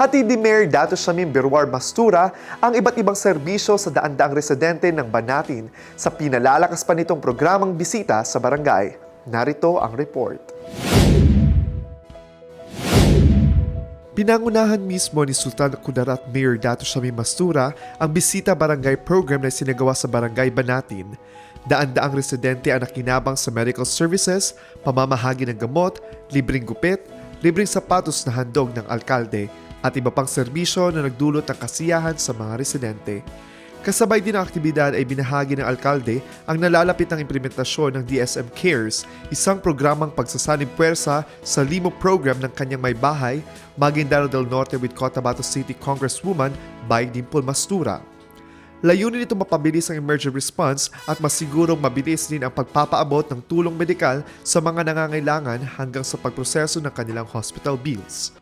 Hatid ni Mayor Dato Shamim Berwar Mastura ang iba't ibang serbisyo sa daan-daang residente ng Banatin sa pinalalakas pa nitong programang bisita sa barangay. Narito ang report. Pinangunahan mismo ni Sultan Kudarat Mayor Dato Shamim Mastura ang bisita barangay program na sinagawa sa barangay Banatin. Daan-daang residente ang nakinabang sa medical services, pamamahagi ng gamot, libreng gupit, libreng sapatos na handog ng alkalde at iba pang serbisyo na nagdulot ng kasiyahan sa mga residente. Kasabay din ng aktibidad ay binahagi ng alkalde ang nalalapit ng implementasyon ng DSM Cares, isang programang pagsasanib puwersa sa limo program ng kanyang may bahay, Maguindaro del Norte with Cotabato City Congresswoman by Dimple Mastura. Layunin nito mapabilis ang emergency response at masigurong mabilis din ang pagpapaabot ng tulong medikal sa mga nangangailangan hanggang sa pagproseso ng kanilang hospital bills.